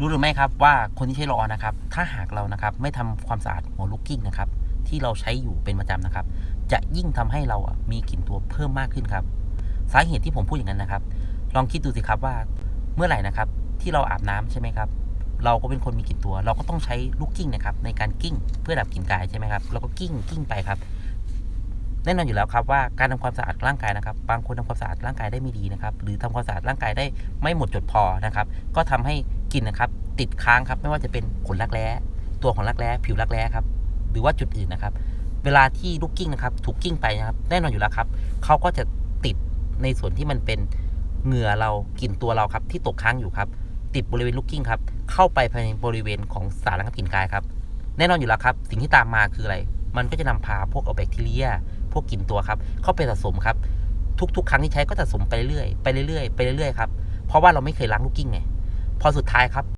รู้หรือไม่ครับว่าคนที่ใช้รอนะครับ ถ้าหากเรานะครับไม่ทำความสะอาดหัวลูกกิ้งนะครับ ที่เราใช้อยู่เป็นประจำนะครับ จะยิ่งทำให้เราอะมีกลิ่นตัวเพิ่มมากขึ้นครับ สาเหตุที่ผมพูดอย่างนั้นนะครับ ลองคิดดูสิครับว่าเมื่อไหร่นะครับ ที่เราอาบน้ำใช่ไหมครับ เราก็เป็นคนมีกลิ่นตัว เราก็ต้องใช้ลูกกิ้งนะครับ ในการกิ้งเพื่อดับกลิ่นกายใช่ไหมครับเราก็กิ้งกิ้งไปครับแน่นอนอยู่แล้วครับว่าการทำความสะอาดร่างกายนะครับ บางคนทำความสะอาดร่างกายได้ไม่ดีนะครับ หรือทำความสะอาดร่างกายได้ไม่หมดจดพอนะครับ ก็ทำให้ กลิ่นนะครับ ติดค้างครับ ไม่ว่าจะเป็นขนรักแร้ ตัวของรักแร้ ผิวรักแร้ครับ หรือว่าจุดอื่นนะครับ เวลาที่ลูกกิ้งนะครับ ถูกกิ้งไปนะครับ แน่นอนอยู่แล้วครับ เขาก็จะติดในส่วนที่มันเป็นเหงื่อเรากลิ่นตัวเราครับ ที่ตกค้างอยู่ครับ ติดบริเวณลูกกิ้งครับ เข้าไปภายในบริเวณของสารระงับกลิ่นกายครับ แน่นอนอยู่แล้วครับ สิ่งที่ตามมาคืออะไร มันก็จะนำพาพวกเอาแบคทีเรีย พวกกลิ่นตัวครับ เข้าไปสะสมครับ ทุกๆ ครั้งที่ใช้ก็จะสะสมไปเรื่อย ไปเรื่อย ไปเรื่อยครับ เพราะว่าเราไม่เคยล้างลูกกิ้งไง พอสุดท้ายครับ